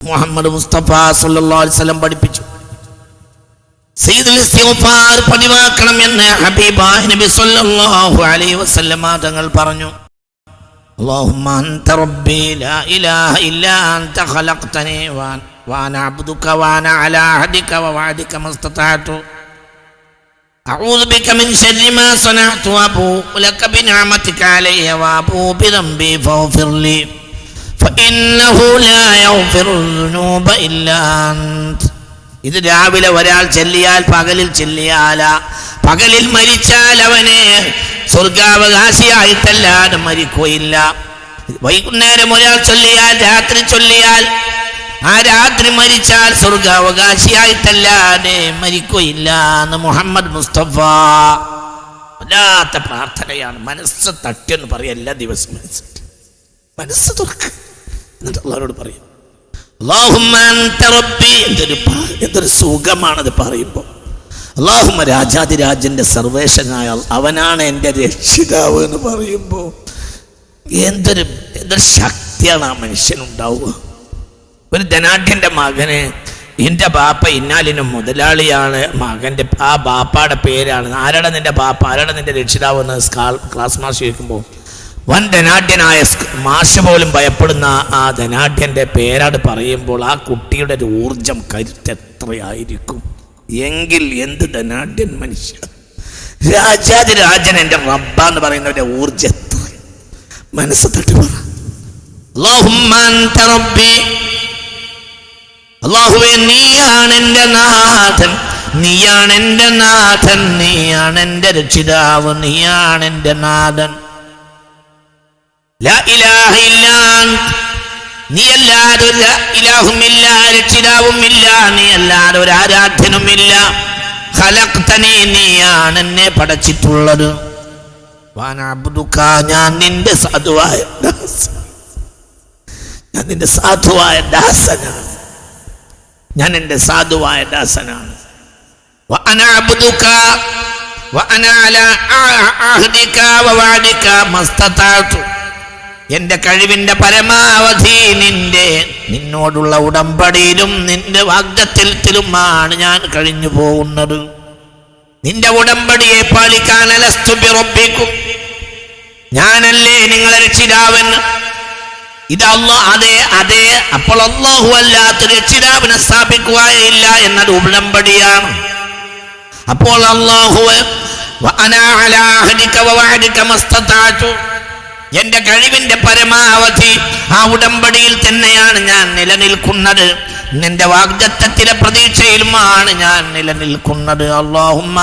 മുഹമ്മദ് മുസ്തഫ സല്ലല്ലാഹു അലൈഹി വസല്ലം പഠിപ്പിച്ചു സയ്യിദുൽ ഇസ്തിഗ്ഫാർ പതിവാക്കണം എന്ന് ഹബീബായ നബി സല്ലല്ലാഹു അലൈഹി വസല്ലമ തങ്ങൾ പറഞ്ഞു اللهم أنت ربي لا إله إلا أنت خلقتني وأن- وأنا عبدك وأنا على عهدك ووعدك ما استطعت أعوذ بك من شر ما صنعت وأبوء لك بنعمتك علي وأبوء بذنبي فاغفر لي فإنه لا يغفر الذنوب إلا أنت ഇത് രാവിലെ ഒരാൾ ചെല്ലിയാൽ പകലിൽ ചെല്ലിയാല പകലിൽ മരിച്ചാൽ അവനെ സ്വർഗാവകാശിയായിട്ടല്ലാതെ മരിക്കുകയില്ല വൈകുന്നേരം ഒരാൾ ചൊല്ലിയാൽ രാത്രി ചൊല്ലിയാൽ ആ രാത്രി മരിച്ചാൽ സ്വർഗാവകാശിയായിട്ടല്ലാതെ മരിക്കുകയില്ല എന്ന് മുഹമ്മദ് മുസ്തഫ വല്ലാത്ത പ്രാർത്ഥനയാണ് മനസ്സ് തട്ടിയെന്ന് പറയും എല്ലാ ദിവസവും മനസ്സ് മനസ്സ് തുറക്ക് എന്നിട്ട് അള്ളാഹോട് പറയും എന്തൊരു സുഖമാണത് പറയുമ്പോൾ അള്ളാഹുമ രാജാതിരാജന്റെ സർവേശനായ അവനാണ് എന്റെ രക്ഷിതാവ് എന്ന് പറയുമ്പോൾ എന്തൊരു എന്തൊരു ശക്തിയാണ് ആ മനുഷ്യനുണ്ടാവുക. ഒരു ധനാഢ്യന്റെ മകന് എന്റെ ബാപ്പ ഇന്നാലിനും മുതലാളിയാണ്. മകന്റെ ആ ബാപ്പയുടെ പേരാണ്. ആരാടെ നിന്റെ ബാപ്പ? ആരാടെ നിന്റെ രക്ഷിതാവ് എന്ന് ക്ലാസ് മാസ് ചോദിക്കുമ്പോൾ വൻ ധനാഢ്യനായ മാഷ പോലും ഭയപ്പെടുന്ന ആ ധനാഢ്യന്റെ പേരാട് പറയുമ്പോൾ ആ കുട്ടിയുടെ ഒരു ഊർജം കരുത്ത് എത്രയായിരിക്കും എങ്കിൽ എന്ത് ധനാഢ്യൻ മനുഷ്യ രാജാതി രാജൻ എന്റെ റബ്ബ എന്ന് പറയുന്നവരുടെ ഊർജം എത്ര മനസ്സ് തട്ടി പറ. നീയാണ് എന്റെ നാഥൻ. നീയാണ് എന്റെ നാഥൻ. നീയാണ് എന്റെ രക്ഷിതാവ്. നീയാണ് എന്റെ നാഥൻ. നീ അല്ലാതെ ഇലാഹുമില്ല രക്ഷിതാവുമില്ല നീ അല്ലാതെ ഒരു ആരാധ്യനുമില്ല. ഖലഖ്തനി നീയാണ് എന്നെ പടച്ചിട്ടുള്ളത്. ഞാൻ നിന്റെ സാധുവായ ഞാൻ നിന്റെ സാധുവായ ദാസനാണ്. ഞാൻ എന്റെ സാധുവായ ദാസനാണ്. വഅനാബുദുക വഅനാല ആഹദിക വവാദിക മസ്തതാതു എന്റെ കഴിവിന്റെ പരമാവധി നിന്റെ നിന്നോടുള്ള ഉടമ്പടിയിലും നിന്റെ വാഗ്ദത്തിലുമാണ് ഞാൻ കഴിഞ്ഞു പോകുന്നത്. നിന്റെ ഉടമ്പടിയെ പാലിക്കാനലസ്തുപിറപ്പിക്കും ഞാനല്ലേ നിങ്ങളെ രക്ഷിതാവൻ ഇത് അള്ളാഹ് അതെ അതെ അപ്പോൾ അല്ലാഹു അല്ലാത്ത രക്ഷിതാവിനെ സ്ഥാപിക്കുകയില്ല എന്നത് ഉടമ്പടിയാണ്. അപ്പോൾ അള്ളാഹു അനാഹലാഹരിക്കവാരിക്കമസ്തത്താറ്റു എന്റെ കഴിവിന്റെ പരമാവധി ആ ഉടമ്പടിയിൽ തന്നെയാണ് ഞാൻ നിലനിൽക്കുന്നത്. നിന്റെ വാഗ്ദത്തത്തിലെ പ്രതീക്ഷയിലുമാണ് ഞാൻ നിലനിൽക്കുന്നത്. അള്ളാഹുമ്മ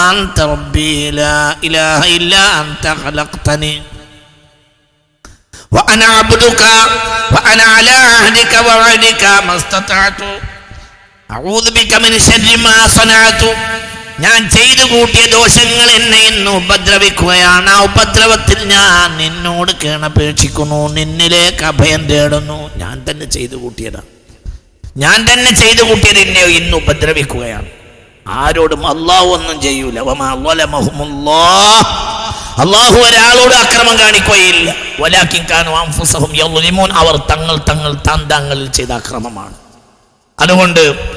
ഞാൻ ചെയ്തു കൂട്ടിയ ദോഷങ്ങൾ എന്നെ ഇന്ന് ഉപദ്രവിക്കുകയാണ്. ആ ഉപദ്രവത്തിൽ ഞാൻ നിന്നോട് കേണപേക്ഷിക്കുന്നു. നിന്നിലേക്ക് അഭയം തേടുന്നു. ഞാൻ തന്നെ ചെയ്തു കൂട്ടിയതാണ് ഞാൻ തന്നെ ചെയ്തു കൂട്ടിയത് എന്നെ ഇന്ന് ഉപദ്രവിക്കുകയാണ്. ആരോടും അള്ളാഹു ഒന്നും ചെയ്യൂല. അള്ളാഹു ഒരാളോട് അക്രമം കാണിക്കുകയില്ല. അവർ തങ്ങൾ തങ്ങൾ താന്താങ്ങളിൽ ചെയ്ത അക്രമമാണ്. അതുകൊണ്ട്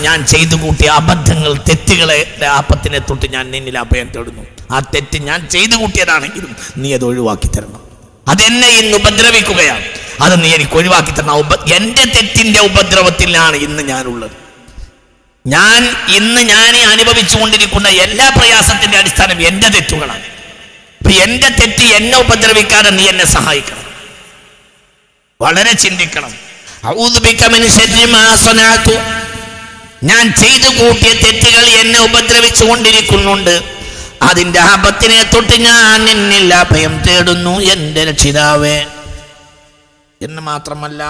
ഞാൻ ചെയ്തു കൂട്ടിയ അബദ്ധങ്ങൾ തെറ്റുകളെ ആപത്തിനെ തൊട്ട് ഞാൻ നിന്നിൽ അഭയം തേടുന്നു. ആ തെറ്റ് ഞാൻ ചെയ്തു കൂട്ടിയതാണെങ്കിലും നീ അത് ഒഴിവാക്കി തരണം. അതെന്നെ ഇന്ന് ഉപദ്രവിക്കുകയാണ്. അത് നീ എനിക്ക് ഒഴിവാക്കി തരണം. എന്റെ തെറ്റിന്റെ ഉപദ്രവത്തിലാണ് ഇന്ന് ഞാനുള്ളത്. ഞാൻ ഇന്ന് ഞാൻ അനുഭവിച്ചു അനുഭവിച്ചുകൊണ്ടിരിക്കുന്ന എല്ലാ പ്രയാസത്തിന്റെ അടിസ്ഥാനം എന്റെ തെറ്റുകളാണ്. അപ്പൊ എന്റെ തെറ്റ് എന്നെ ഉപദ്രവിക്കാതെ നീ എന്നെ സഹായിക്കണം. വളരെ ചിന്തിക്കണം. ഞാൻ ചെയ്തു കൂട്ടിയ തെറ്റുകൾ എന്നെ ഉപദ്രവിച്ചു കൊണ്ടിരിക്കുന്നുണ്ട് അതിന്റെ ആപത്തിനെ തൊട്ട് ഞാൻ നിന്നിൽ അഭയം തേടുന്നു എന്റെ രക്ഷിതാവേ. എന്ന് മാത്രമല്ല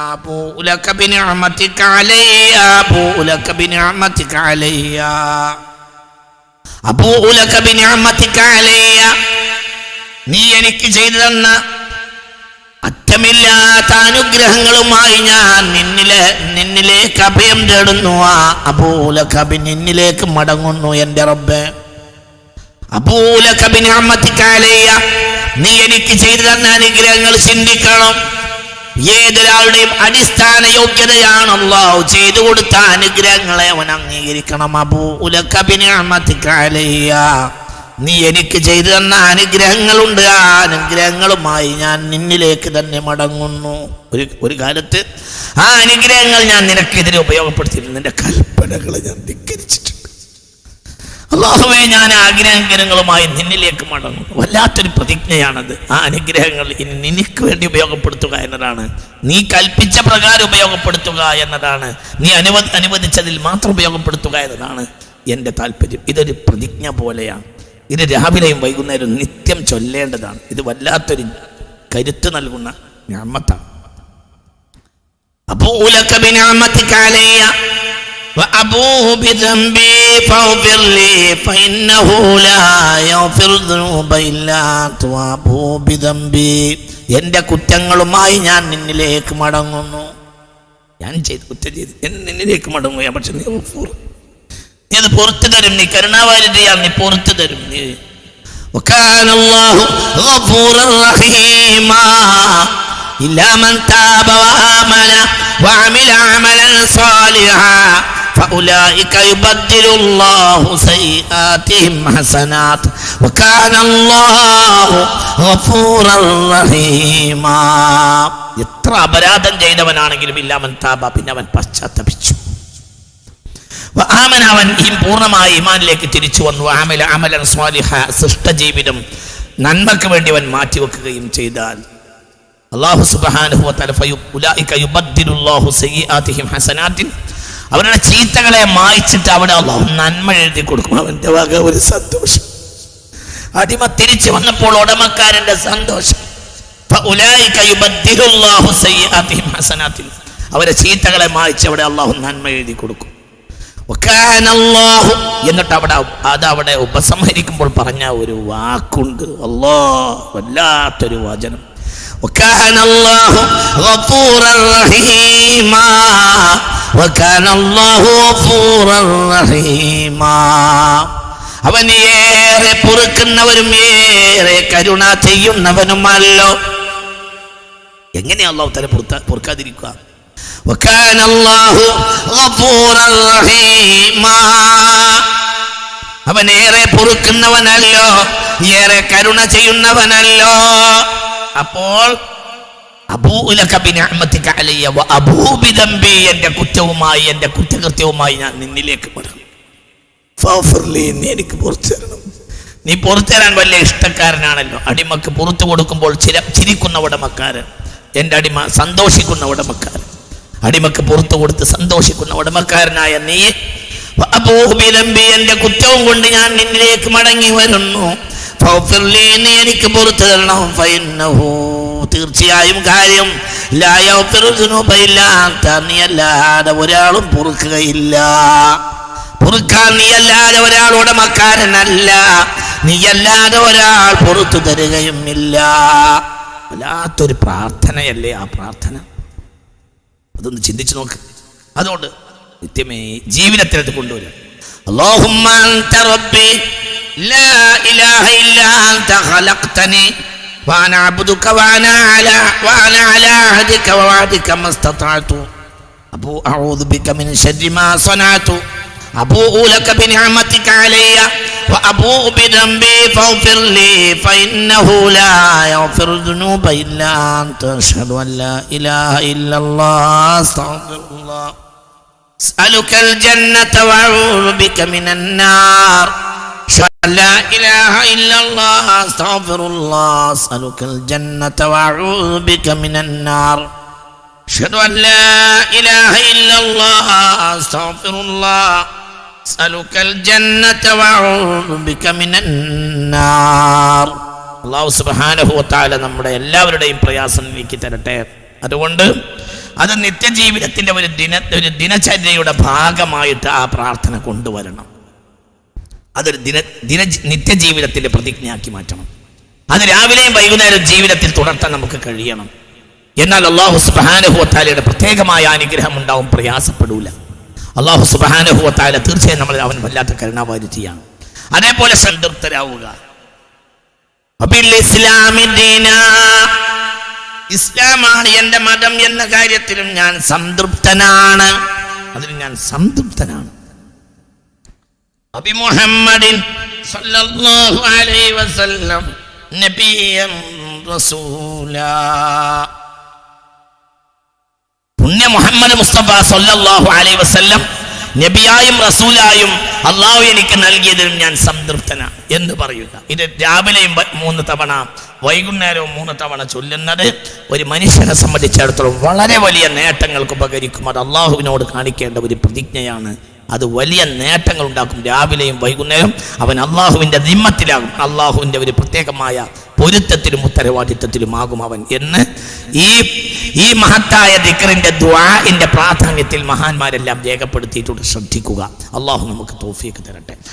നീ എനിക്ക് ചെയ്തു തന്ന അറ്റമില്ലാത്ത അനുഗ്രഹങ്ങളുമായി ഞാൻ നിന്നിലെ നിന്നിലേക്ക് അഭയം തേടുന്നു. ആ അബൂലകബി നിന്നിലേക്ക് മടങ്ങുന്നു എന്റെ റബ്ബ്. അപൂല കബി ഞാമത്തിക്കാലയ്യ നീ എനിക്ക് ചെയ്തു തന്ന അനുഗ്രഹങ്ങൾ ചിന്തിക്കണം. ഏതൊരാളുടെയും അടിസ്ഥാന യോഗ്യതയാണ് ചെയ്തു കൊടുത്ത അനുഗ്രഹങ്ങളെ അവൻ അംഗീകരിക്കണം. അബൂ ഉലക്കബിനാമത്തിക്കാലയ്യ നീ എനിക്ക് ചെയ്തു തന്ന അനുഗ്രഹങ്ങളുണ്ട്. ആ അനുഗ്രഹങ്ങളുമായി ഞാൻ നിന്നിലേക്ക് തന്നെ മടങ്ങുന്നു. ഒരു ഒരു കാലത്ത് ആ അനുഗ്രഹങ്ങൾ ഞാൻ നിനക്കെതിരെ ഉപയോഗപ്പെടുത്തിയിരുന്നു. നിന്റെ കൽപ്പനകളെ ഞാൻ ധിക്കരിച്ചിട്ടുണ്ട്. അള്ളാഹുവെ ഞാൻ ആഗ്രഹങ്ങളുമായി നിന്നിലേക്ക് മടങ്ങുന്നു. വല്ലാത്തൊരു പ്രതിജ്ഞയാണത്. ആ അനുഗ്രഹങ്ങൾ ഇനി നിനക്ക് വേണ്ടി ഉപയോഗപ്പെടുത്തുക എന്നതാണ്. നീ കൽപ്പിച്ച പ്രകാരം ഉപയോഗപ്പെടുത്തുക എന്നതാണ്. നീ അനുവദ അനുവദിച്ചതിൽ മാത്രം ഉപയോഗപ്പെടുത്തുക എന്നതാണ്. എന്റെ താല്പര്യം. ഇതൊരു പ്രതിജ്ഞ പോലെയാണ്. ഇത് രാവിലെയും വൈകുന്നേരവും നിത്യം ചൊല്ലേണ്ടതാണ്. ഇത് വല്ലാത്തൊരു കരുത്ത് നൽകുന്ന ഞാമത്താണ്. എന്റെ കുറ്റങ്ങളുമായി ഞാൻ നിന്നിലേക്ക് മടങ്ങുന്നു. ഞാൻ ചെയ്ത് കുറ്റം ചെയ്ത് നിന്നിലേക്ക് മടങ്ങുക പക്ഷെ നീ നീ അത് പുറത്തു തരും നീ കരുണാവാരിതയാണ് നീ പുറത്തു തരും നീ وكان الله غفورا رحيما إلا من تاب وآمن وعمل عملا صالحا فأولئك يبدل الله سيئاتهم حسنات وكان الله غفورا رحيما എത്ര അപരാധം ചെയ്തവനാണെങ്കിലും ഇല്ലാമൻ താപ പിന്നെ അവൻ പശ്ചാത്തപിച്ചു അവൻ ഈ പൂർണമായി ഇമാനിലേക്ക് തിരിച്ചു വന്നു. ആമല അമലൻ സ്വാലിഹ സൃഷ്ടജീവിതം നന്മക്ക് വേണ്ടി അവൻ മാറ്റിവെക്കുകയും ചെയ്താൽ. അള്ളാഹു സുബ്ഹാനഹു വതആല ഫയു- ഉലൈക യുബദ്ദിലുല്ലാഹു സയ്യിആതിഹിം ഹസനാത്തിൻ. അവരുടെ ചീത്തകളെ മായിച്ചിട്ട് അവിടെ അള്ളാഹു നന്മ എഴുതി കൊടുക്കും. അവന്റെ വക ഒരു സന്തോഷം. അടിമ തിരിച്ചു വന്നപ്പോൾ ഉടമക്കാരന്റെ സന്തോഷം. അവരെ ചീത്തകളെ മായിച്ച് അവിടെ അള്ളാഹു നന്മ എഴുതി കൊടുക്കും. എന്നിട്ട് അവിടെ അതവിടെ ഉപസംഹരിക്കുമ്പോൾ പറഞ്ഞ ഒരു വാക്കുണ്ട്. അല്ലോ വല്ലാത്തൊരു വചനം. അവൻ ഏറെ പൊറുക്കുന്നവരും ഏറെ കരുണ ചെയ്യുന്നവനുമല്ലോ. എങ്ങനെയല്ലോ തല പൊറുക്കാതിരിക്കുക? وكان الله غفورا رحيما അവൻ ഏറെ പൊറുക്കുന്നവനല്ലോ ഏറെ കരുണ ചെയ്യുന്നവനല്ലോ അപ്പോൾ എന്റെ കുറ്റവുമായി എന്റെ കുറ്റകൃത്യവുമായി ഞാൻ നിന്നിലേക്ക് മടങ്ങും ഫൗഫർലി, നീ എനിക്ക് പുറത്തു തരണം നീ പുറത്തു തരാൻ വലിയ ഇഷ്ടക്കാരനാണല്ലോ അടിമക്ക് പുറത്തു കൊടുക്കുമ്പോൾ ചില ചിരിക്കുന്ന ഉടമക്കാരൻ എൻ്റെ അടിമ സന്തോഷിക്കുന്ന ഉടമക്കാരൻ അടിമക്ക് പുറത്തു കൊടുത്ത് സന്തോഷിക്കുന്ന ഉടമക്കാരനായ നീ. അബൂഹുബിലംബി എന്റെ കുറ്റവും കൊണ്ട് ഞാൻ നിന്നിലേക്ക് മടങ്ങി വരുന്നു. നീ എനിക്ക് പുറത്തു തരണം. തീർച്ചയായും കാര്യം. ലാ ഒരാളും പൊറുക്കുകയില്ല അൻത. നീ അല്ലാതെ പൊറുക്കാൻ ഒരാൾ ഉടമക്കാരനല്ല. നീയല്ലാതെ ഒരാൾ പുറത്തു തരുകയും ഇല്ല വല്ലാത്തൊരു പ്രാർത്ഥനയല്ലേ ആ പ്രാർത്ഥന? അതൊന്ന് ചിന്തിച്ചു നോക്ക്. അതുകൊണ്ട് നിത്യമേ ജീവിതത്തിനകത്ത് കൊണ്ടുവരും. അപ്പോ وأبوء بذنبي فاغفر لي فإنه لا يغفر الذنوب إلا أنت. أشهد أن لا إله إلا الله. أستغفر الله. أسألك الجنة وأعوذ بك من النار. أشهد أن لا إله إلا الله. أستغفر الله. أسألك الجنة وأعوذ بك من النار. أشهد أن لا إله إلا الله. أستغفر الله. അള്ളാഹു സുബ്ഹാനഹു വതആല നമ്മുടെ എല്ലാവരുടെയും പ്രയാസം നീക്കി തരട്ടെ. അതുകൊണ്ട് അത് നിത്യജീവിതത്തിന്റെ ഒരു ദിന ഒരു ദിനചര്യയുടെ ഭാഗമായിട്ട് ആ പ്രാർത്ഥന കൊണ്ടുവരണം. അതൊരു ദിന ദിന നിത്യജീവിതത്തിന്റെ പ്രതിജ്ഞയാക്കി മാറ്റണം. അത് രാവിലെയും വൈകുന്നേരം ജീവിതത്തിൽ തുടർത്താൻ നമുക്ക് കഴിയണം. എന്നാൽ അള്ളാഹു സുബാനുഹുവത്താലയുടെ പ്രത്യേകമായ അനുഗ്രഹം ഉണ്ടാവും പ്രയാസപ്പെടൂല. അള്ളാഹു സുബാനുഭവത്തായ തീർച്ചയായും നമ്മളിൽ അവൻ വല്ലാത്ത കരുണാവാരിത്തിയാണ് അതേപോലെ സംതൃപ്തരാവുക ഇസ്ലാമാണ് എന്റെ മതം എന്ന കാര്യത്തിലും ഞാൻ സംതൃപ്തനാണ്. അതിലും ഞാൻ സംതൃപ്തനാണ്. അബി മുഹമ്മദിൻ അലൈഹി വസല്ലം നബിയം റസൂലാ. മുഹമ്മദ് മുസ്തഫ സല്ലല്ലാഹു അലൈ വസ്ല്ലം നബിയായും റസൂലായും അള്ളാഹു എനിക്ക് നൽകിയതിലും ഞാൻ സംതൃപ്തനാണ് എന്ന് പറയുക. ഇത് രാവിലെയും മൂന്ന് തവണ വൈകുന്നേരവും മൂന്ന് തവണ ചൊല്ലുന്നത് ഒരു മനുഷ്യനെ സംബന്ധിച്ചിടത്തോളം വളരെ വലിയ നേട്ടങ്ങൾക്ക് ഉപകരിക്കും. അത് അള്ളാഹുവിനോട് കാണിക്കേണ്ട ഒരു പ്രതിജ്ഞയാണ്. അത് വലിയ നേട്ടങ്ങൾ ഉണ്ടാക്കും രാവിലെയും വൈകുന്നേരം അവൻ അള്ളാഹുവിന്റെ നിമ്മത്തിലാകും അള്ളാഹുവിന്റെ ഒരു പ്രത്യേകമായ പൊരുത്തത്തിലും ഉത്തരവാദിത്തത്തിലുമാകും അവൻ എന്ന് ഈ ഈ മഹത്തായ ദിക്കറിന്റെ ദ്വാഇന്റെ പ്രാധാന്യത്തിൽ മഹാന്മാരെല്ലാം രേഖപ്പെടുത്തിയിട്ടുണ്ട്. ശ്രദ്ധിക്കുക. അള്ളാഹു നമുക്ക് തോഫിയൊക്കെ തരട്ടെ.